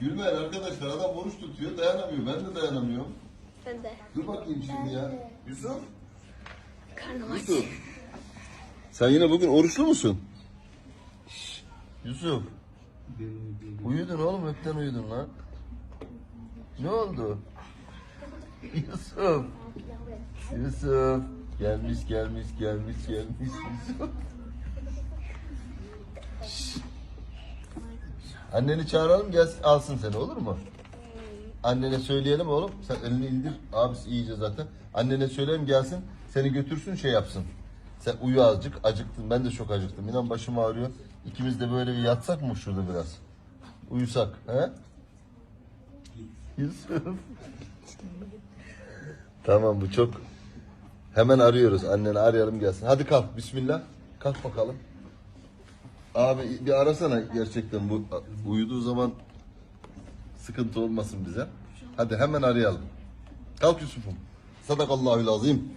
Gülmeyin arkadaşlar adam oruç tutuyor dayanamıyor. Ben de dayanamıyorum. Ben de. Dur bakayım şimdi ya. Yusuf. Karnım aç. Yusuf. Sen yine bugün oruçlu musun? Yusuf. Uyudun oğlum hepten uyudun lan. Ne oldu? Yusuf. Yusuf. Gelmiş gelmiş gelmiş gelmiş Yusuf. Anneni çağıralım gelsin alsın seni olur mu? Annene söyleyelim oğlum. Sen elini indir. Abisi iyice zaten. Annene söyleyelim gelsin. Seni götürsün şey yapsın. Sen uyu azıcık. Acıktın. Ben de çok acıktım. İnan başım ağrıyor. İkimiz de böyle bir yatsak mı şurada biraz? Uyusak. He? Yusuf. tamam bu çok. Hemen arıyoruz. Anneni arayalım gelsin. Hadi kalk. Bismillah. Kalk bakalım. Abi bir arasana gerçekten bu uyuduğu zaman sıkıntı olmasın bize. Hadi hemen arayalım. Kalk Yusuf'um. Sadakallahül azim.